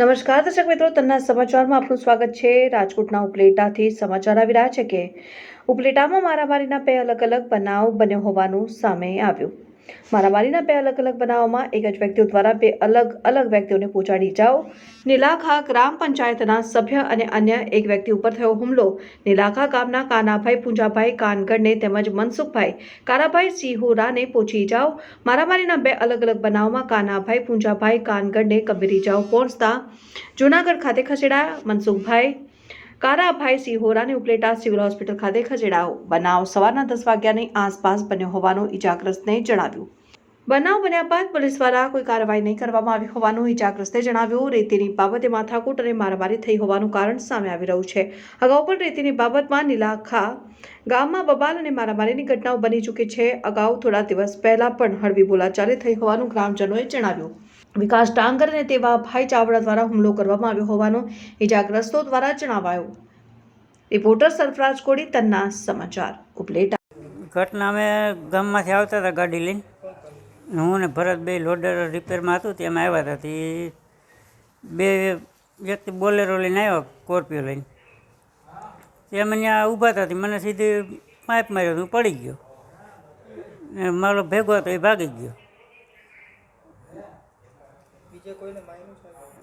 નમસ્કાર, દર્શક મિત્રો, તન્ના સમાચારમાં આપનું સ્વાગત છે. રાજકોટના ઉપલેટાથી સમાચાર આવી રહ્યા છે કે ઉપલેટામાં મારામારીના બે અલગ અલગ બનાવ બન્યો હોવાનું સામે આવ્યું. મારામારીના બે અલગ અલગ બનાવોમાં એક જ વ્યક્તિઓ દ્વારા બે અલગ અલગ વ્યક્તિઓને પહોંચાડી જાઓ. નીલાખા ગ્રામ પંચાયતના સભ્ય અને અન્ય એક વ્યક્તિ ઉપર થયો હુમલો. નીલાખા ગામના કાનાભાઈ પૂંજાભાઈ કાનગડને તેમજ મનસુખભાઈ કારાભાઈ સિંહોરાને પહોંચી જાઓ. મારામારીના બે અલગ અલગ બનાવમાં કાનાભાઈ પૂંજાભાઈ કાનગડને કબીરી જાઓ પહોંચતા જૂનાગઢ ખાતે ખસેડાયા. મનસુખભાઈ કારાભાઈ સિહોરાને ઉપલેટા સિવિલ હોસ્પિટલ ખાતે ખસેડાયો. બનાવ સવારના દસ વાગ્યાની આસપાસ બન્યો હોવાનું ઇજાગ્રસ્તને જણાવ્યું. બનાવ બન્યા બાદ પોલીસ દ્વારા કોઈ કાર્યવાહી નહીં કરવામાં આવી હોવાનું ઇજાગ્રસ્તે જણાવ્યું. રેતીની બાબતે માથાકૂટ અને મારામારી થઈ હોવાનું કારણ સામે આવી રહ્યું છે. અગાઉ પણ રેતીની બાબતમાં નીલાખા ગામમાં બબાલ અને મારામારીની ઘટનાઓ બની ચૂકી છે. અગાઉ થોડા દિવસ પહેલા પણ હળવી બોલાચાલી થઈ હોવાનું ગ્રામજનોએ જણાવ્યું. વિકાસ ડાંગર અને તેવા ભાઈ ચાવડા દ્વારા હુમલો કરવામાં આવ્યો હોવાનું ઇજાગ્રસ્તો દ્વારા જણાવાયો. રિપોર્ટર સરફરાજ કોડી તન્ના સમાચાર, ઉપલેટા. ઘટના અમે ગામમાંથી આવતા હતા ગાડી લઈને. હું ને ભરત બે લોડર રિપેરમાં હતું તેમાં આવ્યા હતા. તે બે વ્યક્તિ બોલેરો લઈને આવ્યા, સ્કોર્પિયો લઈને. તે અમે ત્યાં ઊભા હતા મને સીધી પાઇપ માર્યો હતું પડી ગયો. ને મારો ભેગો હતો, એ ભાગી ગયો.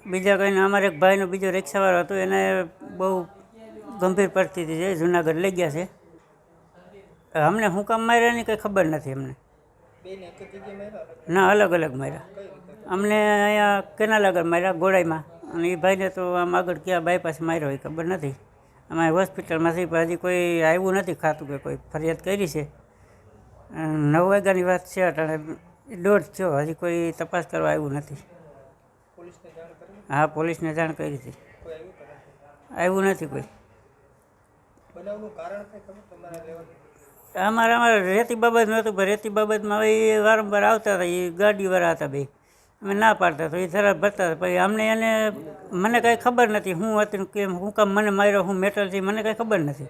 બીજા કોઈને અમારે એક ભાઈનો બીજો રિક્ષાવાળો હતો એને બહુ ગંભીર પરિસ્થિતિ છે જુનાગઢ લઈ ગયા છે. અમને શું કામ માર્યા ની કંઈ ખબર નથી અમને. ના અલગ અલગ માર્યા. અમને અહીંયા કેનાલ આગળ માર્યા ગોળાઈમાં. અને એ ભાઈને તો આમ આગળ ક્યાં બાયપાસ માર્યો એ ખબર નથી. અમારે હોસ્પિટલમાંથી હજી કોઈ આવ્યું નથી ખાતું કે કોઈ ફરિયાદ કરી છે. નવ વાગ્યાની વાત છે અટાણે દોઢ થયો હજી કોઈ તપાસ કરવા આવ્યું નથી. હા પોલીસને જાણ કરી હતી. આવ્યું નથી કોઈ. અમારે અમારે રેતી બાબત નહોતું પણ રેતી બાબતમાં હવે એ વારંવાર આવતા હતા એ ગાડીવાળા હતા ભાઈ અમે ના પાડતા તો એ જરા ભરતા હતા પછી અમને એને મને કાંઈ ખબર નથી હું હતું કેમ હું કામ મને માર્યો હું મેટલ છે મને કાંઈ ખબર નથી.